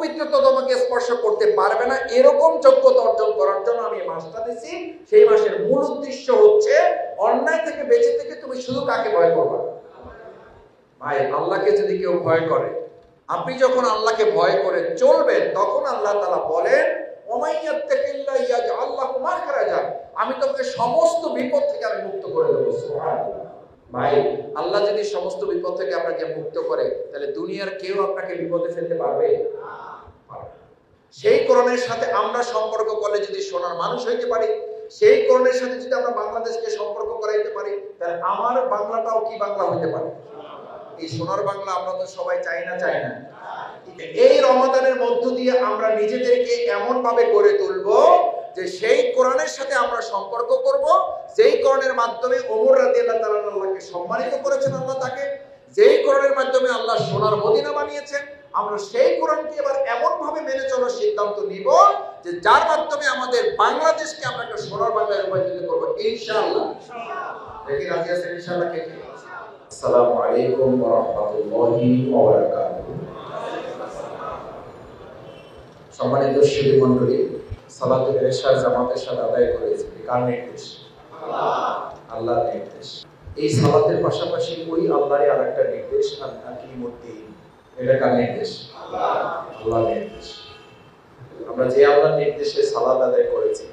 অপবিত্রতা তোমাকে স্পর্শ করতে পারবে না, এরকম যোগ্যতা অর্জন করার জন্য আমি মাসটা দিচ্ছি। সেই মাসের মূল উদ্দেশ্য হচ্ছে অন্যায় থেকে বেঁচে থেকে তুমি শুধু কাকে ভয় করবে? ভাই, আল্লাহকে যদি কেউ ভয় করে, আপনি যখন আল্লাহকে ভয় করে চলবেন, তখন আল্লাহ তালা বলেন মাখরাজা আমি তোমাকে সমস্ত বিপদ থেকে আমি মুক্ত করে দেবো ভাই, আল্লাহ যদি সমস্ত বিপদ থেকে আপনাকে মুক্ত করে, তাহলে দুনিয়ার কেউ আপনাকে বিপদে ফেলতে পারবে? সেই কোরআনের সাথে আমরা সম্পর্ক করলে যদি সোনার মানুষ হইতে পারি, সেই কোরআনের সাথে যদি আমরা বাংলাদেশকে সম্পর্ক করাইতে পারি, তাহলে আমার বাংলাটাও কি বাংলা হইতে পারে? এই সোনার বাংলা আমরা তো সবাই চাই না চাই না। এই রমাদানের মধ্য দিয়ে আমরা নিজেদেরকে এমন ভাবে গড়ে তুলবো যে সেই কোরআনের সাথে আমরা সম্পর্ক করব, যেই কোরআনের মাধ্যমে ওমর রাদিয়াল্লাহু তাআলা আল্লাহকে সম্মানিত করেছেন আল্লাহ তাকে, যেই কোরআনের মাধ্যমে আল্লাহ সোনার মদিনা বানিয়েছেন, আমরা সেই কোরআনকে এবার এমন ভাবে মেনে চলার সিদ্ধান্ত নিব যে যার মাধ্যমে আমাদের বাংলাদেশকে আমরা একটা সোনার বাংলায় রূপান্তরিত করব, ইনশাআল্লাহ। রাজি আসসালামু আলাইকুম ওয়া রাহমাতুল্লাহি ওয়া বারাকাতুহু। সম্মানিত শিল্পী মন্ডলী সালাতুল ইশার জামাতের সাথে আদায় কার নির্দেশ? আল্লাহর নির্দেশ। এই সালাতের পাশাপাশি ওই আল্লাহরই আরেকটা নির্দেশ আকিমুদ্দিন এটা কার নির্দেশ? আল্লাহর নির্দেশ। আমরা যে আল্লাহর নির্দেশে সালাত আদায় করেছি,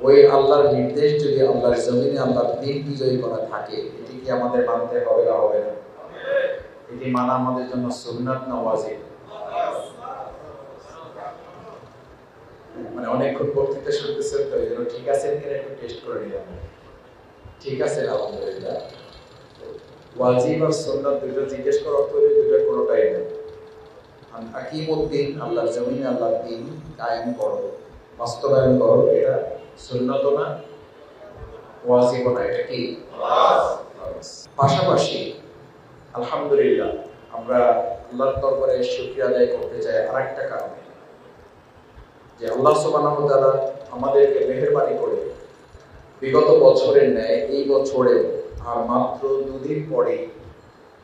ওই আল্লাহর নির্দেশ যদি আল্লাহর জমিনে আল্লাহর দিন বিজয়ী করা থাকে, এটি কি আমাদের মানতে হবে না হবে না? এটি মানা আমাদের জন্য সুন্নাত না ওয়াজিব মানে অনেকক্ষণ বক্তৃতা শুনতেছেন তো এই ঠিক আছে কিনা একটু টেস্ট করে নিলাম। ঠিক আছে, আলহামদুলিল্লাহ। ওয়াজিব আর সুন্নাত দুটো জিজ্ঞেস করার অর্থ হলো দুটো কোনোটাই নেই আকিমুদ্দিন আল্লাহর জমিনে আল্লাহর দিন কায়েম করো, বাস্তবায়ন করো, এটা সুন্নত না, ওয়াজিব না, এটা কি? পাশাপাশি, আলহামদুলিল্লাহ, আমরা আল্লাহর দরবারে শুকরিয়া আদায় করতে চাই আরেকটা কারণে। যে আল্লাহ সুবহানাহু তাআলা আমাদেরকে মেহেরবানি করে বিগত বছরের ন্যায় এই বছরে আর মাত্র দুদিন পরে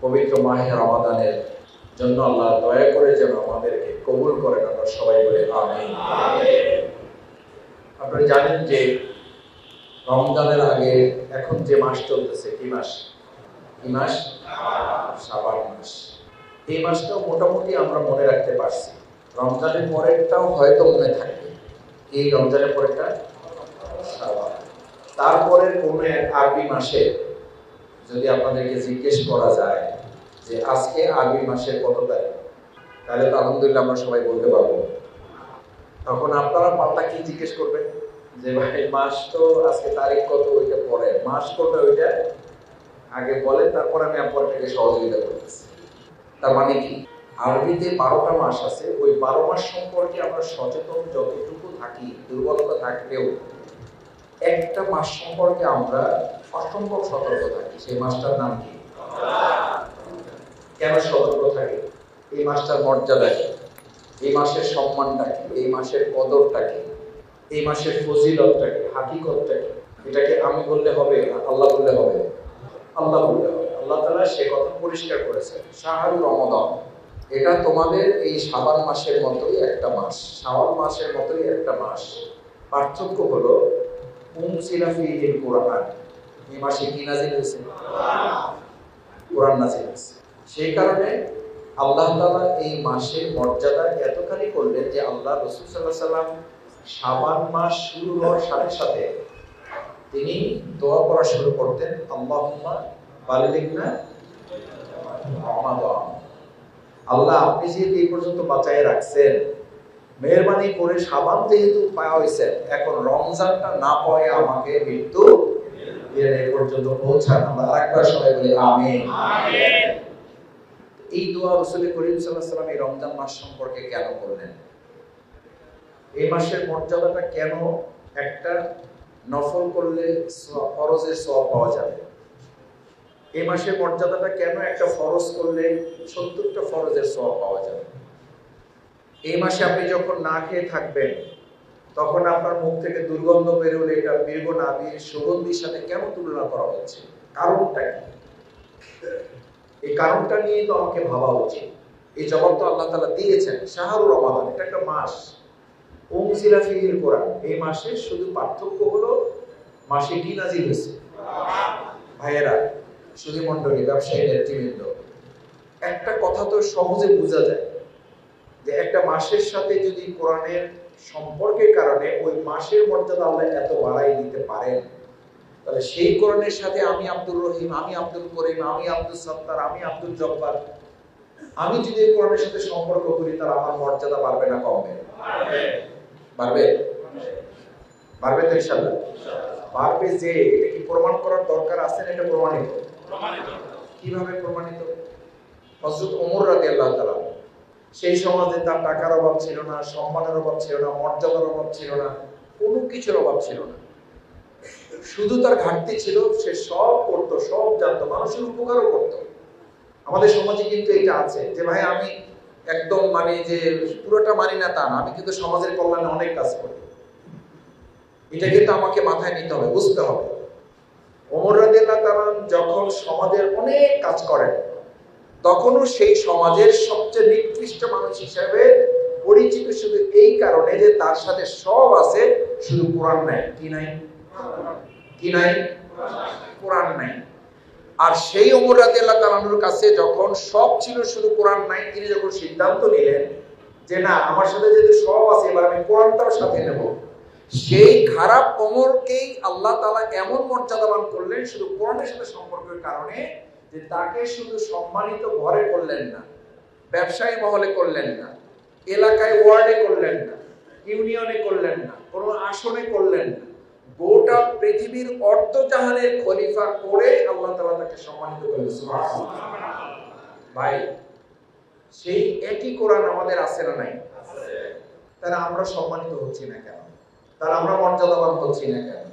পবিত্র মাহে রমাদানের জন্য আল্লাহ দয়া করে যেন আমাদেরকে কবুল করেন আমরা সবাই বলে আমিন। আপনারা জানেন যে রমজানের আগে এখন যে মাস চলতেছে কি মাস? কি মাস? সাবান মাস। এই মাসটাও মোটামুটি আমরা মনে রাখতে পারছি। রমজানের পরেরটাও হয়তো মনে থাকবে এই রমজানের পরেরটা। তারপরে কোন আরবি মাসে যদি আপনাদেরকে জিজ্ঞেস করা যায় যে আজকে আরবি মাসের কত তারিখ, তাহলে তো আলহামদুলিল্লাহ আমরা সবাই বলতে পারব। তখন আপনারা পাল্টা কি জিজ্ঞেস করবেন? যে ভাই, মাস তো আজকে তারিখ কত, ওইটা পরে। মাস করবে ওইটা আগে বলে তারপর আমি আপনাকে সহযোগিতা করতেছি। তার মানে কি? আরবিতে বারোটা মাস আছে, ওই বারো মাস সম্পর্কে আমরা সচেতন যতটুকু থাকি, দুর্বলতা থাকলেও, একটা মাস সম্পর্কে আমরা অসম্ভব সতর্ক থাকি। সেই মাসটার নাম কি? কেন সতর্ক থাকে? এই মাসটার মর্যাদা কি? এই মাসের সম্মানটা কি? এই মাসের কদরটা কি? এই মাসের ফজিলতটা কি? হাকিকতটা কি? এটাকে আমি বললে হবে না, আল্লাহ বললে হবে? আল্লাহ বললে হবে। আল্লাহ তালা সে কথা পরিষ্কার করেছেন। শাহরুর রমাদান। এটা তোমাদের এই সাবান মাসের মতোই একটা মাস। সাবান মাসের মতোই একটা মাস। পার্থক্য হলো উনসিলা ফিহিল কোরআন। এই মাসে কি নাজিল হয়েছে? কোরআন নাজিল হয়েছে। সেই কারণে আল্লাহ তাআলা এই মাসের মর্যাদা এতখানি করলেন যে আল্লাহ রসুল সাল্লাহ সাল্লাম শাবান মাস শুরু হওয়ার সাথে সাথে তিনি দোয়া করা শুরু করতেন, আল্লাহুম্মা বাল্লিগনা রমাদান। আল্লাহ আপনি যেহেতু এই পর্যন্ত বাঁচায় রাখছেন মেহরবানি করে সাবান যেহেতু পাওয়া হয়েছে এখন রমজানটা না পাওয়া আমাকে মৃত্যু পর্যন্ত পৌঁছান। আমরা আরেকবার সবাই বলি আমিন। এই দোয়া রসুল করিম সাল্লাহ এই রমজান মাস সম্পর্কে কেন করলেন? এই মাসের মর্যাদাটা কেন একটা নফল করলে ফরজের সওয়াব পাওয়া যাবে? এই মাসের মর্যাদাটা কেন একটা ফরজ করলে সত্তরটা ফরজের সব পাওয়া যাবে? এই মাসে আপনি যখন না খেয়ে থাকবেন, তখন আপনার মুখ থেকে দুর্গন্ধ বেরোলে এটা মৃগ নাবির সুগন্ধির সাথে কেন তুলনা করা হচ্ছে? কারণটা কি? এই কারণটা নিয়ে তো আমাকে ভাবা উচিত। এই জবাব তো আল্লাহ তালা দিয়েছেন, শাহরুর রমাদান, এটা একটা মাস। উনজিলা ফিহিল কোরআন এই মাসে শুধু পার্থক্য হলো মাসে কি নাজিল হয়েছে? ভাইয়েরা শুধু মন্ডলী ব্যবসায়ী নেতৃবৃন্দ একটা কথা তো সহজে বোঝা যায় যে একটা মাসের সাথে যদি কোরআনের সম্পর্কের কারণে ওই মাসের মর্যাদা আল্লাহ এত বাড়াই দিতে পারেন, তাহলে সেই কোরআনের সাথে আমি আব্দুর রহিম, আমি আব্দুল করিম, আমি আব্দুল সত্তার, আমি আব্দুল জব্বার, আমি যদি এই কোরআনের সাথে সম্পর্ক করি তার আমার মর্যাদা বাড়বে না কমবে? বাড়বে? বাড়বে তো ইনশাল্লাহ পারবে যে, এটা কি প্রমাণ করার দরকার আছে না এটা প্রমাণিত? কীভাবে প্রমাণিত? হযরত ওমর রাদিয়াল্লাহু তাআলা সেই সমাজে তার টাকার অভাব ছিল না, সম্মানের অভাব ছিল না, মর্যাদার অভাব ছিল না, কোনো কিছুর অভাব ছিল না। শুধু তার ঘাটতি ছিল, সে সব করতো, সব জানতো, মানুষের উপকারও করতো। আমাদের সমাজে কিন্তু এটা আছে যে, ভাই, আমি একদম মানে যে পুরোটা মানি না তা না, আমি কিন্তু সমাজের কল্যাণে অনেক কাজ করি। এটা কিন্তু আমাকে মাথায় নিতে হবে, বুঝতে হবে। ওমর যখন সমাজের অনেক কাজ করেন, তখনও সেই সমাজের সবচেয়ে নিকৃষ্ট মানুষ হিসেবে পরিচিত শুধু এই কারণে যে তার সাথে সব আছে, শুধু কোরআন নাই। কি নাই? কি নাই? কোরআন নাই। আর সেই ওমর রাদিয়াল্লাহু তাআলার কাছে যখন সব ছিল শুধু কোরআন নাই, তিনি যখন সিদ্ধান্ত নিলেন যে না, আমার সাথে যেহেতু সব আছে, এবার আমি কোরআনটাও সাথে নেব। সেই খারাপ ওমরকেই আল্লাহ তালা এমন মর্যাদাবান করলেন শুধু কোরআনের সাথে সম্পর্কের কারণে যে তাকে শুধু সম্মানিত ঘরে করলেন না ব্যবসায়ী মহলে করলেন না এলাকায় ওয়ার্ডে করলেন না ইউনিয়নে করলেন না কোনো আসনে করলেন না গোটা পৃথিবীর অর্ধজাহানের খলিফা করে আল্লাহ তালা তাকে সম্মানিত করলেন। ভাই সেই একই কোরআন আমাদের আছে না নাই? তাহলে আমরা সম্মানিত হচ্ছি না কেন? তাহলে আমরা মর্যাদাবান হচ্ছি না কেন?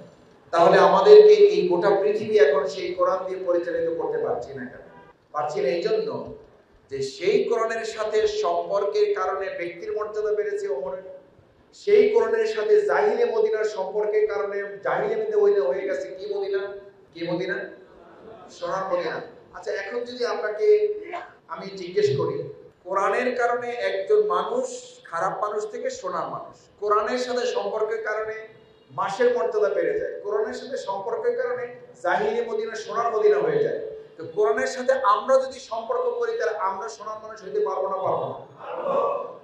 তাহলে আমাদেরকে এই গোটা পৃথিবী এখন সেই কোরআন দিয়ে পরিচালিত করতে পারছি না কেন? পারছি না এই জন্য যে সেই কোরআনের সাথে সম্পর্কের কারণে ব্যক্তির মর্যাদা বেড়েছে ওমরের সেই কোরআনের সাথে জাহিলে মদিনার সম্পর্কের কারণে জাহিলে হইলে হয়ে গেছে কি মদিনা? কি মদিনা? সোনার মদিনা। আচ্ছা এখন যদি আপনাকে আমি জিজ্ঞেস করি কোরআনের কারণে একজন মানুষ, খারাপ মানুষ থেকে সোনার মানুষ। কোরআনের সাথে সম্পর্কের কারণে মাসের মর্যাদা বেড়ে যায়। কোরআনের সাথে সম্পর্কের কারণে জাহিলি মদিনা সোনার মদিনা হয়ে যায়। তো কোরআনের সাথে আমরা যদি সম্পর্ক করি, তাহলে আমরা সোনার মানুষ হইতে পারব না পারব না?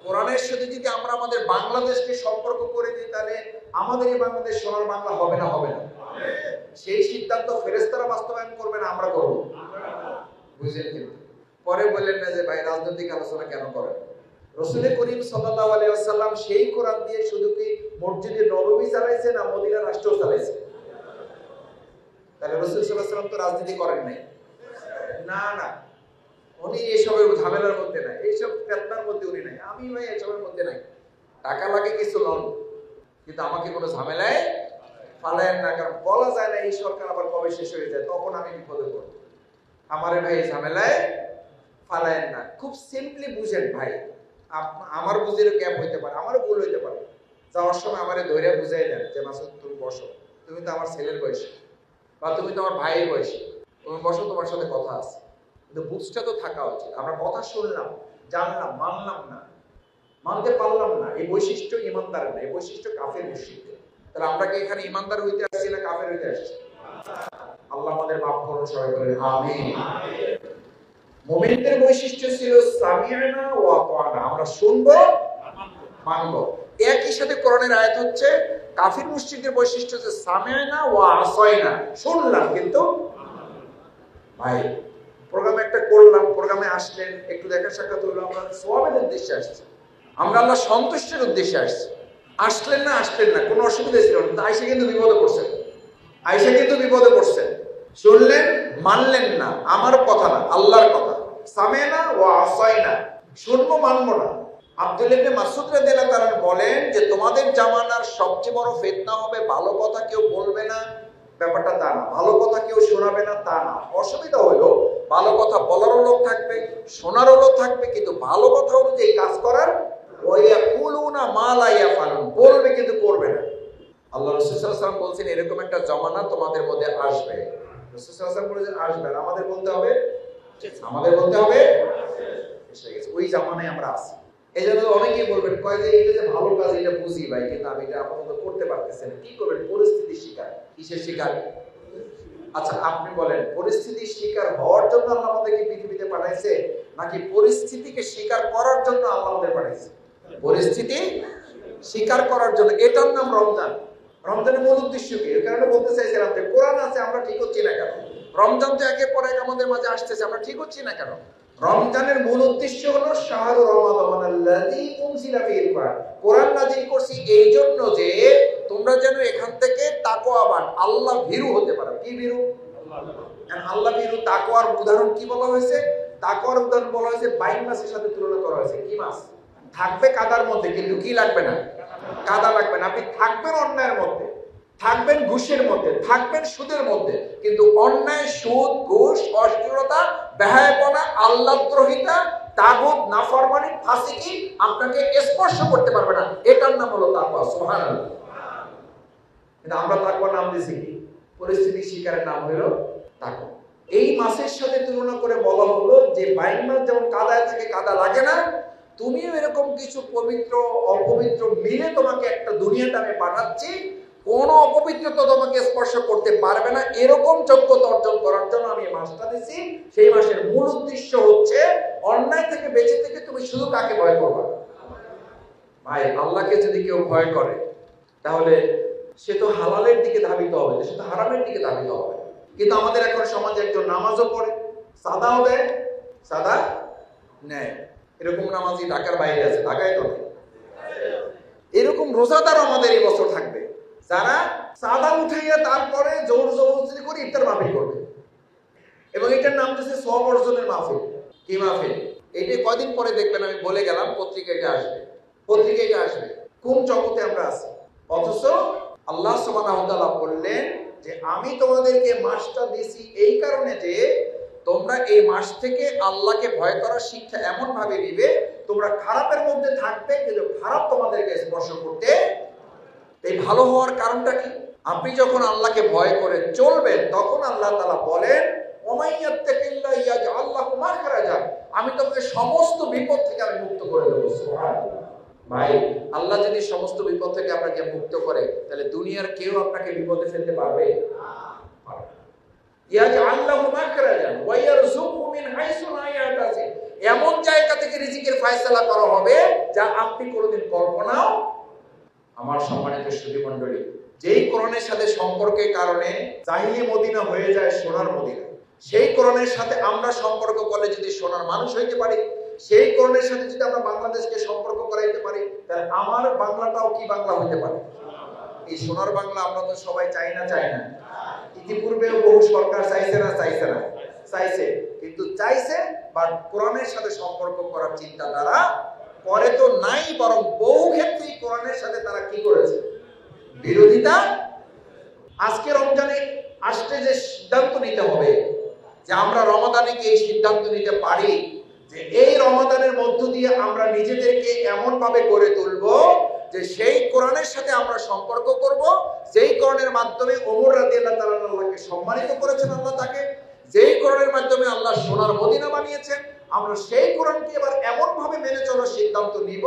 কোরআনের সাথে যদি আমরা আমাদের বাংলাদেশকে সম্পর্ক করে দিই, তাহলে আমাদের এই বাংলাদেশ সোনার বাংলা হবে না হবে না? সেই সিদ্ধান্ত ফেরেস্তারা বাস্তবায়ন করবে না, আমরা করব। বুঝলেন কিন্তু পরে বললেন না যে, ভাই, রাজনৈতিক আলোচনা কেন করেন? রসুল করিম সাল্লাল্লাহু আলাইহি ওয়াসাল্লাম সেই কোরআন দিয়ে শুধু কি মসজিদে নববী চালাইছে না মদিনা রাষ্ট্র চালাইছে? তাহলে রসুল সাল্লাল্লাহু তো রাজনীতি করেন নাই। না না। উনি এসবের ঝামেলার মধ্যে নাই। এইসব ফেতনার মধ্যে উনি নাই। আমি ভাই, এসবের মধ্যে নাই। টাকা লাগে কিছু লোন, কিন্তু আমাকে কোনো ঝামেলায় ফালায়েন না, কারণ বলা যায় না এই সরকার আবার কবে শেষ হয়ে যায়, তখন আমি বিপদে পড়ব। আমারে ভাই, এই ঝামেলায় ফালায়েন না। খুব সিম্পলি বুঝেন, ভাই আমার বুঝিরও গ্যাপ হইতে পারে, আমারও ভুল হইতে পারে। যাওয়ার সময় আমারে ধৈর্য বুঝাই দেন যে, মাসুদ, তুমি বসো। তুমি তো আমার ছেলের বয়সী বা তুমি তো আমার ভাইয়ের বয়সী। তুমি বসো, তোমার সাথে কথা আছে। কিন্তু বুঝটা তো থাকা উচিত। আমরা কথা শুনলাম, জানলাম, মানলাম না। মানতে পারলাম না। এই বৈশিষ্ট্য ইমানদারের না, এই বৈশিষ্ট্য কাফের বৈশিষ্ট্য। তাহলে আমরা কি এখানে ইমানদার হইতে আসছি না কাফের হইতে আসছি? আল্লাহ আমাদের মাফ করুন, সবাই বলেন, আমিন। মুমিনদের বৈশিষ্ট্য ছিল সামিয়ানা আতানা। আমরা শুনব, মানবো। একই সাথে কোরআনের আয়াত হচ্ছে, কাফির মুশরিকদের বৈশিষ্ট্য হচ্ছে সামিয়ানা শুনলাম কিন্তু, ভাই, প্রোগ্রামে একটা করলাম, প্রোগ্রামে আসলেন, একটু দেখা সাক্ষাৎ হলো, আমরা সোয়াবের উদ্দেশ্যে আসছি। আমরা আল্লাহ সন্তুষ্টের উদ্দেশ্যে আসছি। আসলেন না আসলেন না, কোনো অসুবিধা ছিল না। আইসে কিন্তু বিপদে পড়ছেন আইসে কিন্তু বিপদে পড়ছেন শুনলেন, মানলেন না, আমার কথা না, আল্লাহর কথা। সামেনা ও আসাইনা। শুনব, মানবো না। আব্দুল ইবনে মাসউদ রাদিয়াল্লাহু তাআলা বলেন যে, তোমাদের জামানার সবচেয়ে বড় ফিতনা হবে ভালো কথা কেউ বলবে না। ব্যাপারটা তা না। ভালো কথা কেউ শোনাবে না, তা না। অসুবিধা হলো ভালো কথা বলারও লোক থাকবে, শোনারও লোক থাকবে, কিন্তু ভালো কথা অনুযায়ী কাজ করার বলবে কিন্তু করবে না। আল্লাহ রাসূল সাল্লাল্লাহু আলাইহি ওয়াসাল্লাম বলছেন, এরকম একটা জমানা তোমাদের মধ্যে আসবে। রাসূল সাল্লাল্লাহু আলাইহি ওয়াসাল্লাম বলেছেন, আসবে আমাদের বলতে হবে আমাদের বলতে হবে হয়ে গেছে ওই জামানায় আমরা আছি। এই জন্য অনেকেই বলবেন কয় যে এটা যে ভালো কাজ এটা বুঝি ভাই কিন্তু আমি এটা আপাতত করতে পারতেছি না। কি করবেন? পরিস্থিতির শিকার। কিসের শিকার? আচ্ছা আপনি বলেন পরিস্থিতির শিকার হওয়ার জন্য আল্লাহ আমাদেরকে পৃথিবীতে পাঠাইছে নাকি পরিস্থিতিকে স্বীকার করার জন্য আল্লাহ আমাদের পাঠাইছে? পরিস্থিতি স্বীকার করার জন্য। এটার নাম রমজান। রমজানের মূল উদ্দেশ্য কি? এর কারণে বলতে চাইছিলাম যে কোরআন আছে আমরা ঠিক হচ্ছি না কেন? রমজান তো একের পর এক আমাদের মাঝে আসতেছে, আমরা ঠিক হচ্ছি না কেন? রমজানের মূল উদ্দেশ্য হলো শাহরু কোরআন। নাযিল করছি এই জন্য যে তোমরা যেন এখান থেকে তাকওয়াবান, আল্লাহ ভীরু হতে পারো। কি ভীরু? আল্লাহ ভীরু? তাকওয়ার উদাহরণ কি বলা হয়েছে? তাকওয়ার উদাহরণ বলা হয়েছে বাইন মাসের সাথে তুলনা করা হয়েছে। কি মাস থাকবে কাদার মধ্যে, কিন্তু কি লাগবে না? কাদা লাগবে না। আপনি থাকবেন অন্যায়ের মধ্যে। থাকবেন ঘুষের মধ্যে, থাকবেন সুদের মধ্যে। কিন্তু অন্যায়, সুদ, ঘুষ অশ্লীলতা ব্যয়াপনা আল্লাদ্রোহিতা, তাগুত, নাফরমানি, ফাসিকি আপনাকে স্পর্শ করতে পারবে না। এটার নাম হলো তাকওয়া, সুবহানাল্লাহ। কিন্তু আমরা তাকওয়ার নাম দিয়েছি কি? পরিস্থিতি শিকারের নাম হলো তাকওয়া। এই মাসের সাথে তুলনা করে বলা হলো যে বাইন মাস যেমন কাদায় থাকে কাদা লাগে না, তুমিও এরকম কিছু পবিত্র, অপবিত্র মিলে তোমাকে একটা দুনিয়াতে আমি পাঠাচ্ছি কোন অপবিত্রতা তোমাকে স্পর্শ করতে পারবে না। এরকম যোগ্যতা অর্জন করার জন্য আমি মাসটা দিছি। সেই মাসের মূল উদ্দেশ্য হচ্ছে অন্যায় থেকে বেঁচে থেকে তুমি শুধু কাকে ভয় করবা? ভাই, আল্লাহকে যদি কেউ ভয় করে, তাহলে সে তো হালালের দিকে ধাবিত হবে, সে তো হারামের দিকে ধাবিত হবে। কিন্তু আমাদের এখন সমাজে একজন নামাজও পড়ে, সাদাও দেয়, সাদা নেয়। এরকম নামাজি ঢাকার বাইরে আছে, ঢাকায় তো এরকম রোজাদার আমাদের এই বছর থাকবে। যারা সাদা উঠাইয়া তারপরে জোর জবরদস্তি করে ইফতার মাহফিল করবে। এবং এটার নাম দিচ্ছে সব অর্জনের মাহফিল। কি মাহফিল? এইটা কয়দিন পরে দেখবেন, আমি বলে গেলাম, পত্রিকা এটা আসবে। পত্রিকা এটা আসবে। কোন জগতে আমরা আছি? অথচ আল্লাহ তাআলা বললেন যে, আমি তোমাদেরকে মাসটা দিয়েছি এই কারণে যে, তোমরা এই মাস থেকে আল্লাহকে ভয় করার শিক্ষা এমন ভাবে নিবে, তোমরা খারাপের মধ্যে থাকবে, কিন্তু খারাপ তোমাদেরকে স্পর্শ করতে এই ভালো হওয়ার কারণটা কি? আপনি যখন আল্লাহকে ভয় করে চলবেন, তখন আল্লাহ তালা বলেন আমি তোমাকে সমস্ত বিপদ থেকে আমি মুক্ত করে দেবো। ভাই, আল্লাহ যদি সমস্ত বিপদ থেকে আপনাকে মুক্ত করে, তাহলে দুনিয়ার কেউ আপনাকে বিপদে ফেলতে পারবে? মিন এমন জায়গা থেকে রিজিকের ফয়সালা করা হবে যা আপনি কোনোদিন কল্পনাও আমার সম্মানিত সুধী মণ্ডলী, যেই কোরআনের সাথে সম্পর্কের কারণে জাহিলি মদিনা হয়ে যায় সোনার মদিনা, সেই কোরআনের সাথে আমরা সম্পর্ক করলে যদি সোনার মানুষ হইতে পারি, সেই কোরআনের সাথে যদি আমরা বাংলাদেশকে সম্পর্ক করাইতে পারি, তাহলে আমার বাংলাটাও কি বাংলা হইতে পারে? এই সোনার বাংলা আমরা তো সবাই চাই না চাই না। ইতিপূর্বেও বহু সরকার চাইছে না চাইছে না। চাইছে, কিন্তু চাইছে, বা কোরআনের সাথে সম্পর্ক করার চিন্তাধারা করে তো নাই, বরং বহু ক্ষেত্রেই কোরআনের সাথে তারা কি করেছে? বিরোধিতা? আজকে রমজানে আসতে যে সিদ্ধান্ত নিতে হবে, যে আমরা রমাদানে এই সিদ্ধান্ত নিতে পারি, যে এই রমাদানের মধ্য দিয়ে আমরা নিজেদেরকে এমন ভাবে গড়ে তুলব, যে সেই কোরআনের সাথে আমরা সম্পর্ক করব, যেই কোরআনের মাধ্যমে ওমর রাদিয়াল্লাহু তাআলা আল্লাহকে সম্মানিত করেছেন আল্লাহ তাকে, যেই কোরআনের মাধ্যমে আল্লাহ সোনার মদিনা বানিয়েছেন আমরা সেই কোরআনকে এবার এমন ভাবে মেনে চলার সিদ্ধান্ত নিব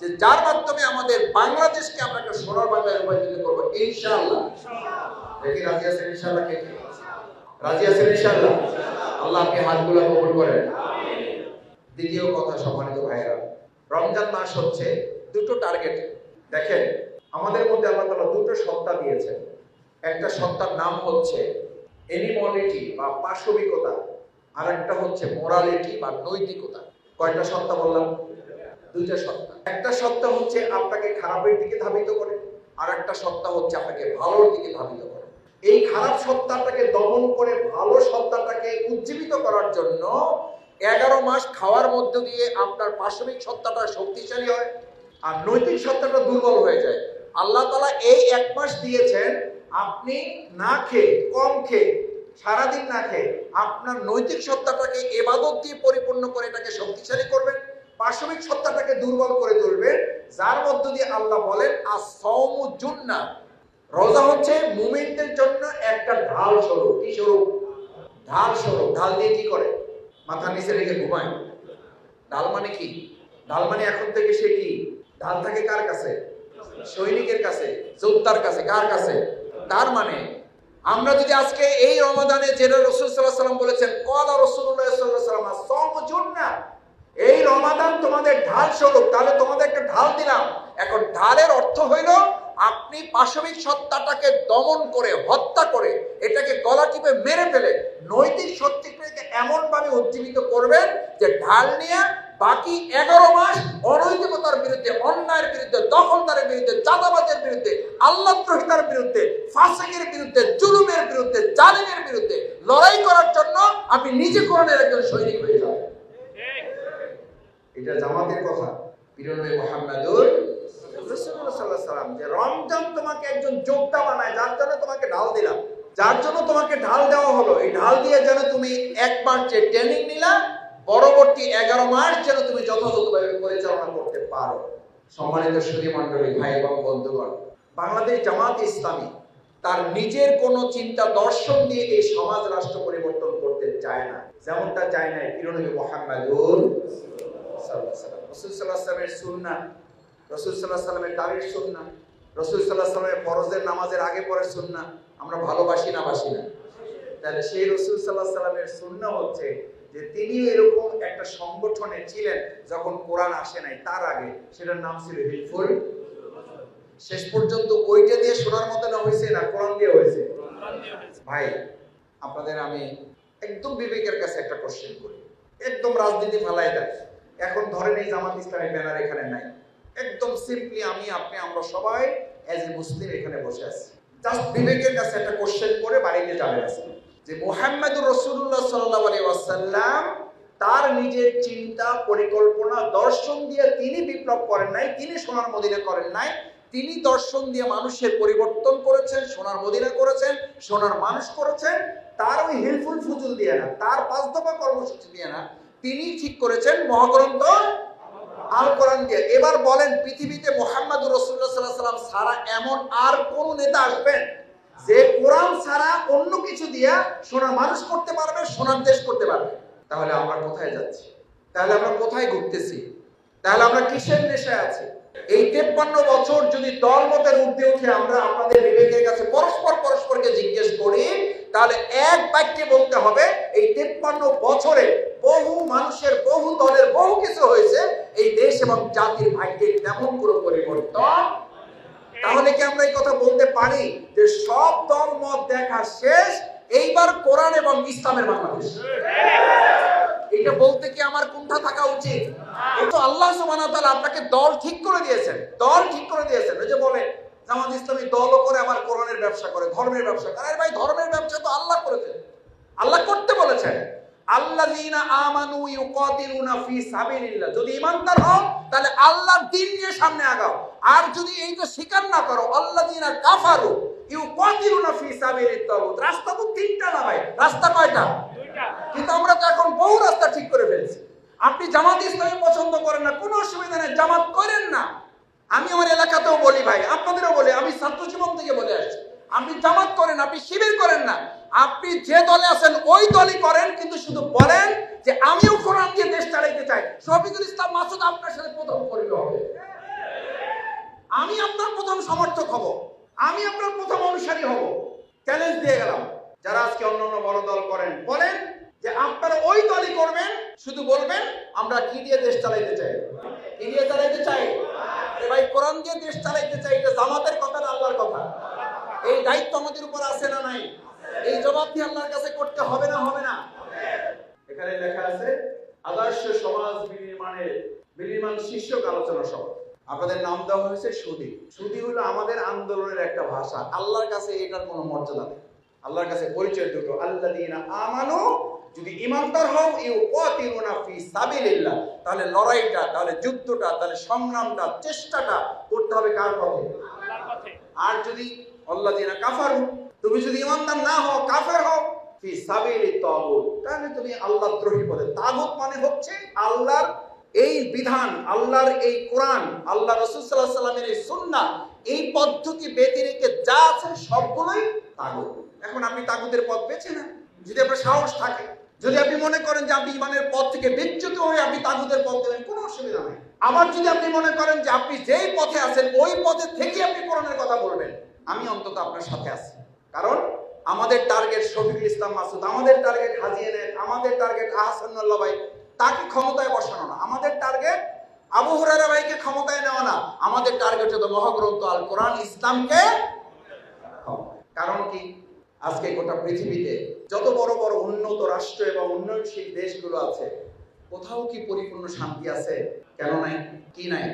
যে যার মাধ্যমে আমাদের বাংলাদেশকে আমরা একটা সোনার বাংলায় রূপান্তরিত করব দ্বিতীয় কথা, সম্মানিত রমজান হচ্ছে দুটো টার্গেট। দেখেন, আমাদের মধ্যে আল্লাহ দুটো সত্তা দিয়েছেন। একটা সত্তার নাম হচ্ছে এনিমলিটি বা পাশবিকতা। আর একটা হচ্ছে মোরালিটি বা নৈতিকতা। কয়টা সত্তা বললাম? দুইটা সত্তা। একটা সত্তা হচ্ছে আপনাকে খারাপের দিকে ধাবিত করে আর একটা সত্তা হচ্ছে আপনাকে ভালোর দিকে ধাবিত করে। এই খারাপ সত্তাটাকে দমন করে ভালো সত্তাটাকে উজ্জীবিত করার জন্য এগারো মাস খাওয়ার মধ্য দিয়ে আপনার পাশবিক সত্তাটা শক্তিশালী হয় আর নৈতিক সত্তাটা দুর্বল হয়ে যায়। আল্লাহ তালা এই এক মাস দিয়েছেন, আপনি না খেয়ে, কম খেয়ে সারাদিন না খেয়ে আপনার নৈতিক সত্তাটাকে এবাদত দিয়ে পরিপূর্ণ করে এটাকে শক্তিশালী করবেন পাশবিক সত্তাটাকে দুর্বল করে তুলবেন, যার মধ্য দিয়ে আল্লাহ বলেন আর জুন্না রোজা হচ্ছে মুমিনদের জন্য একটা ঢাল স্বরূপ। কি স্বরূপ? ঢাল স্বরূপ। ঢাল দিয়ে কি করে? মাথা নিচে রেখে ঘুমায়। ঢাল মানে কি? ঢাল মানে এখন থেকে সে কি? ঢাল থাকে কার কাছে? সৈনিকের কাছে। যোদ্ধার কাছে। কার কাছে? তার মানে আমরা যদি আজকে এই রমাদানে যেটা রসুল সাল্লাম বলেছেন, কলা রসুল্লাহ সাল্লাহ সাল্লাম না, এই রমাদান তোমাদের ঢাল স্বরূপ, তাহলে তোমাদের একটা ঢাল দিলাম। এখন ঢালের অর্থ হইল, আপনি পাশবিক সত্তাটাকে দমন করে, হত্যা করে, এটাকে গলা টিপে মেরে ফেলে। নৈতিক সত্যিকে এমন ভাবে উজ্জীবিত করবেন যে ঢাল নিয়ে বাকি এগারো মাস অনৈতিকতার বিরুদ্ধে, অন্যায়ের বিরুদ্ধে, দখলদারের বিরুদ্ধে, চাঁদাবাজের বিরুদ্ধে, আল্লাহ দ্রোহিতার বিরুদ্ধে ফাঁসেকের বিরুদ্ধে, জুলুমের বিরুদ্ধে, জালিমের বিরুদ্ধে লড়াই করার জন্য আপনি নিজে কোরআনের একজন সৈনিক হয়ে যাবেন। এটা জামাতের কথা। পিরনবী মোহাম্মদুর সাল্লাম, যে রমজান তোমাকে একজন যোদ্ধা বানায়, যার জন্য তোমাকে ঢাল দিলাম। যার জন্য তোমাকে ঢাল দেওয়া হলো, এই ঢাল দিয়ে যেন তুমি একবার যে ট্রেনিং নিলা পরবর্তী এগারো মাস যেন তুমি যথাযথভাবে পরিচালনা করতে পারো। সম্মানিত সুধী মণ্ডলী ভাই এবং বন্ধুগণ, বাংলাদেশ জামাত ইসলামী তার নিজের কোনো চিন্তা দর্শন দিয়ে এই সমাজ রাষ্ট্র পরিবর্তন করতে চায় না। যেমনটা চায় না পিরনবী মোহাম্মদুর রসুল সাল্লাহ সাল্লামের সুন্না রসুল সাল্লাহ সাল্লামের দাঁড়ের সুন্না রসুল সাল্লাহ সাল্লামের ফরজের নামাজের আগে পরে সুন্না আমরা ভালোবাসি না বাসি না। তাহলে সেই রসুল সাল্লাহ সাল্লামের সুন্না হচ্ছে যে তিনি এরকম একটা সংগঠনে ছিলেন যখন কোরআন আসে নাই, তার আগে সেটার নাম ছিল হিলফুল। শেষ পর্যন্ত ওইটা দিয়ে শোনার মতো না হয়েছে না কোরআন দিয়ে হয়েছে? ভাই, আপনাদের আমি একদম বিবেকের কাছে একটা কোশ্চেন করি। একদম রাজনীতি ফেলাই দেয়। এখন ধরেন এই জামাত ইসলামের ব্যানার এখানে নাই। একদম সিম্পলি আমি, আপনি, আমরা সবাই এজ এ মুসলিম এখানে বসে আছি। জাস্ট বিবেকের কাছে একটা কোশ্চেন করে বাড়িতে যাবেন আজকে। যে মোহাম্মদুর রসুল্লাহ সাল্লাহ আলী ওয়াসাল্লাম, তার নিজের চিন্তা, পরিকল্পনা, দর্শন দিয়ে তিনি বিপ্লব করেন নাই, তিনি সোনার মদিনা করেন নাই, তিনি দর্শন দিয়ে মানুষের পরিবর্তন করেছেন, সোনার মদিনা করেছেন, সোনার মানুষ করেছেন, তার ওই হেল্পফুল ফুজুল দিয়ে না, তার পাঁচ দফা কর্মসূচি দিয়ে না, তিনি ঠিক করেছেন মহাগ্রন্থ আল কোরআন দিয়ে। এবার বলেন, পৃথিবীতে মোহাম্মদ রসুল্লাহ সাল্লাহ সাল্লাম ছাড়া এমন আর কোন নেতা আসবেন? যে কোরআন ছাড়া অন্য কিছু দিয়া সোনার মানুষ করতে পারবে, সোনার দেশ করতে পারবে। তাহলে আমরা কোথায় যাচ্ছি? তাহলে আমরা কোথায় ঘুরতেছি? তাহলে আমরা কিসের নেশায় আছি? এই তেপ্পান্ন বছর যদি দল মতের ঊর্ধ্বে উঠে আমরা আপনাদের বিবেকের কাছে পরস্পর পরস্পরকে জিজ্ঞেস করি, তাহলে এক বাক্যে বলতে হবে, এই তেপ্পান্ন বছরে বহু মানুষের, বহু দলের বহু কিছু হয়েছে, এই দেশ এবং জাতির ভাগ্যে তেমন কোনো পরিবর্তন তাহলে কি আমরা এই কথা বলতে পারি যে সব দল মত দেখা শেষ? এইবার কোরআন এবং ইসলামের বাংলাদেশ। এটা বলতে কি আমার কোনটা থাকা উচিত? কিন্তু আল্লাহ সুবহানাহু তাআলা আপনাকে দল ঠিক করে দিয়েছেন। দল ঠিক করে দিয়েছেন। ওই যে বলে, জামাত ইসলামী দলও করে আবার কোরআনের ব্যবসা করে, ধর্মের ব্যবসা করে। আরে ভাই, ধর্মের ব্যবসা তো আল্লাহ করেছেন। আল্লাহ করতে বলেছেন। আল্লাযীনা আমানু ইউকাতিলুনা ফি সাবিলিল্লাহ। যদি ঈমানদার হও, তাহলে আল্লাহর দ্বীন নিয়ে সামনে আগাও। আর যদি এইটা স্বীকার না করো আল্লাহ আল্লাযীনা কাফারু ইউকাতিলুনা ফি সাবিলিত তাগুত রাস্তা তো তিনটা না ভাই? রাস্তা কয়টা? কিন্তু আমরা তো এখন বহু রাস্তা ঠিক করে ফেলছি। আপনি জামাত ইসলামী পছন্দ করেন না কোনো অসুবিধা নেই জামাত করেন না। আমি আমার এলাকাতেও বলি ভাই আপনাদেরও বলি আমি ছাত্র জীবন থেকে বলে আসছি। আপনি জামাত করেন আপনি শিবির করেন না। আপনি যে দলে আছেন ওই দলই করেন কিন্তু শুধু বলেন যে আমিও কোরআন দিয়ে দেশ চালাইতে চাই। শফিকুল ইসলাম মাসুদ আপনার সাথে প্রথম করিল হবে। আমি আপনার প্রথম সমর্থক হব। আমি আপনার প্রথম অনুসারী হব। চ্যালেঞ্জ দিয়ে গেলাম। যারা আজকে অন্য অন্য বড় দল করেন, বলেন যে আপনারা ওই দলই করবেন, শুধু বলবেন, আমরা কি দিয়ে দেশ চালাইতে চাই? কি দিয়ে চালাইতে চাই? আরে ভাই, কোরআন দিয়ে দেশ চালাইতে চাই, এটা জামাতের কথা না আল্লাহর কথা? এই দায়িত্ব আমাদের উপর আছে না নাই? এই জবাব দিয়ে আল্লাহর কাছে করতে হবে না হবে না? এখানে লেখা আছে, আদর্শ সমাজ বিনির্মাণের বিনির্মাণ শীর্ষক আলোচনা সভা। আপনাদের নাম দেওয়া হয়েছে সুদী। সুদী হলো আমাদের আন্দোলনের একটা ভাষা। আল্লাহর কাছে এটার কোনো মর্যাদা নেই। আল্লাহর কাছে পরিচয় দুটো। আল্লাযীনা আমানো যদি ইমানদার হও ইউ কাতিলুনা ফি সাবিলিল্লাহ। তাহলে লড়াইটা তাহলে যুদ্ধটা তাহলে সংগ্রামটা চেষ্টাটা করতে হবে কার পথে? আর যদি আল্লাযীনা কাফারু তুমি যদি ইমানদার না হও কাফের হও ফি সাবিলি তাগুত। তাহলে তুমি আল্লাহ দ্রোহী বলে তাগুত মানে হচ্ছে আল্লাহর এই বিধান আল্লাহর এই কোরআন আল্লাহ রসুল সাল্লাহ সাল্লামের এই সুন্নাহ এই পদ্ধতি রেখে যা আছে সবগুলোই তাগুত। এখন আপনি তাগুতের পথ বেছে না যদি আপনার সাহস থাকে যদি আপনি মনে করেন যে আপনি ইমানের পথ থেকে বিচ্যুত হয়ে আপনি তাগুদের পথ দেবেন কোনো অসুবিধা নাই। আবার যদি আপনি মনে করেন যে আপনি যেই পথে আছেন ওই পথে থেকে আপনি কোরআনের কথা বলবেন আমি অন্তত আপনার সাথে আছি। কারণ আমাদের টার্গেট শফিকুল ইসলাম মাসুদ আমাদের টার্গেট হাজি এনায়েত, আমাদের টার্গেট আহসানুল্লাহ ভাই তাকে ক্ষমতায় বসানো না। আমাদের টার্গেট আবু হুরায়রা ভাইকে ক্ষমতায় নেওয়া না। আমাদের টার্গেট হতো মহাগ্রন্থ আল কোরআন ইসলামকে কারণ কি? আজকে গোটা পৃথিবীতে যত বড় বড় উন্নত রাষ্ট্র এবং উন্নয়নশীল দেশগুলো আছে, কোথাও কি পরিপূর্ণ শান্তি আছে? কেন নাই? কি নাই?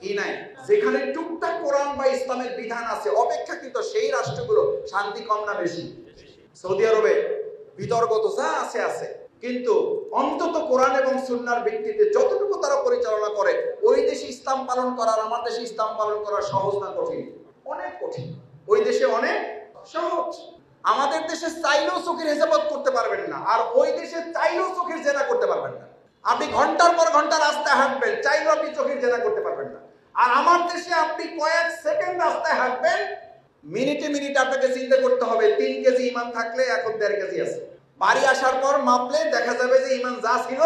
কি নাই? যেখানে টুকটাক কোরআন বা ইসলামের বিধান আছে, অপেক্ষাকৃত সেই রাষ্ট্রগুলো শান্তি কম না বেশি? সৌদি আরবে বিতর্ক তো যা আছে আছে। কিন্তু অন্তত কোরআন এবং সুন্নার ভিত্তিতে যতটুকু তারা পরিচালনা করে, ওই দেশে ইসলাম পালন করার আমার দেশে ইসলাম পালন করা সহজ না কঠিন? অনেক কঠিন। ওই দেশে অনেক সহজ। আমাদের দেশে চাইলেও চোখের হেসাবত করতে পারবেন না, আর ওই দেশে চাইলেও চোখের জেনা করতে পারবেন না। আপনি ঘণ্টার পর ঘণ্টা রাস্তায় হাঁটবেন, চাইলেও আপনি চোখের জেনা করতে পারবেন না। আর আমার দেশে আপনি কয়েক সেকেন্ড রাস্তায় হাঁটবেন, মিনিটে মিনিটে আপনাকে চিন্তা করতে হবে, তিন কেজি ইমান থাকলে এখন দেড় কেজি আছে। বাড়ি আসার পর মাপলে দেখা যাবে যে ইমান যা ছিল,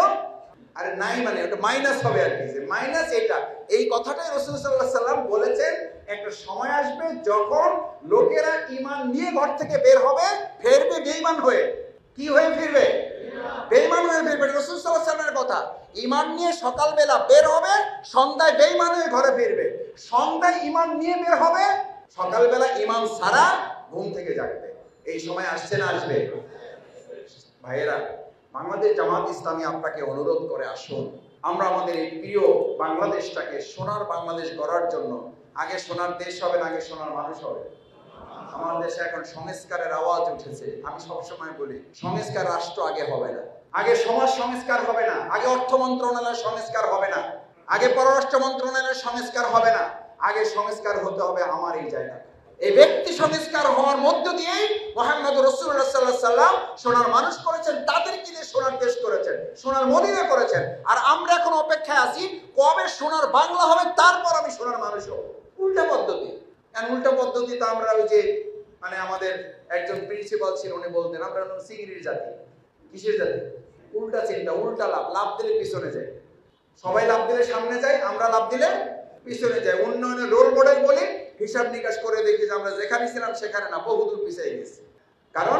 আরে নাই মানে ওটা মাইনাস হবে আর কি, যে মাইনাস এটা। এই কথাটাই রসুল সাল্লাহ সাল্লাম বলেছেন, একটা সময় আসবে যখন লোকেরা ইমান নিয়ে ঘর থেকে বের হবে, ফেরবে বেইমান হয়ে। কি হয়ে ফিরবে? বেইমান হয়ে ফিরবে রসুল সাল্লাহ সাল্লামের কথা। ইমান নিয়ে সকালবেলা বের হবে, সন্ধ্যায় বেইমান হয়ে ঘরে ফিরবে। সন্ধ্যায় ইমান নিয়ে বের হবে, সকালবেলা ইমান সারা ঘুম থেকে জাগবে। এই সময় আসছে না, আসবে। ভাইয়েরা, বাংলাদেশ জামাত ইসলামী আপনাকে অনুরোধ করে আসুন। আমরা আমাদের এই প্রিয় বাংলাদেশটাকে সোনার বাংলাদেশ গড়ার জন্য, আগে সোনার দেশ হবে আগে সোনার মানুষ হবে। আমার দেশে এখন সংস্কারের আওয়াজ উঠেছে, আমি সবসময় বলি, সংস্কার রাষ্ট্র আগে হবে না। আগে সমাজ সংস্কার হবে না, আগে অর্থ মন্ত্রণালয়ের সংস্কার হবে না, আগে পররাষ্ট্র মন্ত্রণালয়ের সংস্কার হবে না, আগে সংস্কার হতে হবে আমার এই জায়গা এই ব্যক্তি সংস্কার হওয়ার মধ্য দিয়েই মোহাম্মদ রসুল্লাহ সাল্লাহ সাল্লাম সোনার মানুষ করেছেন, তাদেরকে দিয়ে সোনার দেশ করেছেন, সোনার মদিনা করেছেন। আর আমরা এখন অপেক্ষায় আছি, কবে সোনার বাংলা হবে, তারপর আমি সোনার মানুষ হব। উল্টা পদ্ধতি। আর উল্টা পদ্ধতি? তো আমরা ওই যে মানে আমাদের একজন প্রিন্সিপাল ছিল, উনি বলতেন, আমরা সিংড়ির জাতি। কিসের জাতি? উল্টা চিন্তা, উল্টা লাভ। লাভ দিলে পিছনে যায়। সবাই লাভ দিলে সামনে যায়, আমরা লাভ দিলে পিছনে যাই উন্নয়নের রোল মডেল বলি হিসাব নিকাশ করে দেখি যে আমরা যেখানে ছিলাম সেখানে না, বহুদূর পিছিয়ে গেছি। কারণ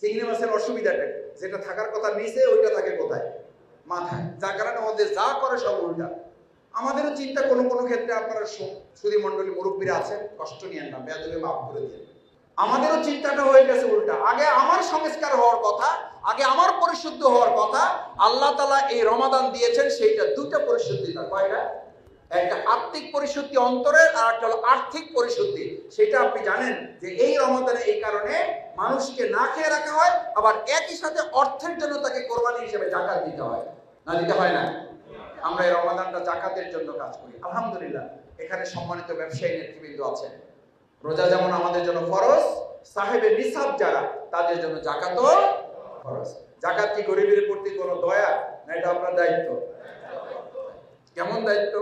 চিংড়ি মাছের অসুবিধাটা যেটা থাকার কথা নিচে, ওইটা থাকে কোথায়? মাথায়। যার কারণে আমাদের যা করে সব উল্টা। আমাদেরও চিন্তা কোনো কোনো ক্ষেত্রে আপনারা সুদী মন্ডলী মুরব্বীরা আছেন, কষ্ট নিয়েন না বেদলে মাফ করে দিন আমাদেরও চিন্তাটা হয়ে গেছে উল্টা। আগে আমার সংস্কার হওয়ার কথা, আগে আমার পরিশুদ্ধ হওয়ার কথা, আল্লাহ তালা এই রমাদান দিয়েছেন, সেইটা দুটা পরিশুদ্ধিতা কয়টা? একটা আত্মিক পরিশুদ্ধি অন্তরের আর একটা হলো আর্থিক পরিশুদ্ধি। সেটা আপনি জানেন যে এই রমাদানে এই কারণে মানুষকে না খেয়ে রাখা হয়, আবার একই সাথে অর্থের জন্য তাকে কোরবানি হিসেবে জাকাত দিতে হয়। না দিতে হয় না? আমরা এই রমাদানটা জাকাতের জন্য কাজ করি। আলহামদুলিল্লাহ, এখানে সম্মানিত ব্যবসায়ী নেতৃবৃন্দ আছেন। রোজা যেমন আমাদের জন্য ফরজ সাহেবের নিসাব যারা, তাদের জন্য জাকাতও ফরজ। জাকাত কি গরিবের প্রতি কোনো দয়া? না, এটা আপনার দায়িত্ব। কেমন দায়িত্ব?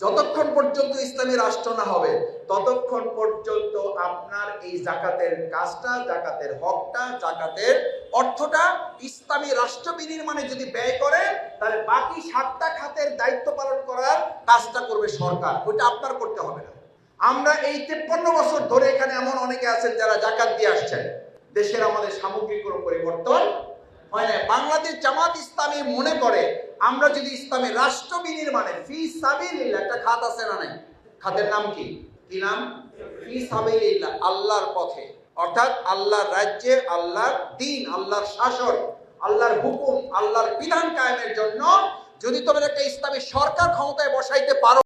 যতক্ষণ পর্যন্ত ইসলামী রাষ্ট্র না হবে, ততক্ষণ পর্যন্ত আপনার এই জাকাতের কাজটা, জাকাতের হকটা, জাকাতের অর্থটা ইসলামী রাষ্ট্র বিনির্মাণে যদি ব্যয় করে, তাহলে বাকি সাতটা খাতের দায়িত্ব পালন করার কাজটা করবে সরকার। ওইটা আপনার করতে হবে না। আমরা এই তেপ্পান্ন বছর ধরে এখানে এমন অনেকে আছেন যারা জাকাত দিয়ে আসছেন। দেশের আমাদের সামগ্রিক কোনো পরিবর্তন হয় না বাংলাদেশ জামাত ইসলামী মনে করে আমরা যদি ইসলামের রাষ্ট্র বিনির্মাণের ফি সাবিলিল্লাহ, একটা খাত আছে না নাই? খাতের নাম কি? কি নাম? ফি সাবিলিল্লাহ, আল্লাহর পথে। অর্থাৎ আল্লাহর রাজ্যে, আল্লাহর দিন, আল্লাহর শাসন, আল্লাহর হুকুম, আল্লাহর বিধান কায়েমের জন্য যদি তোমরা একটা ইসলামী সরকার ক্ষমতায় বসাইতে পারো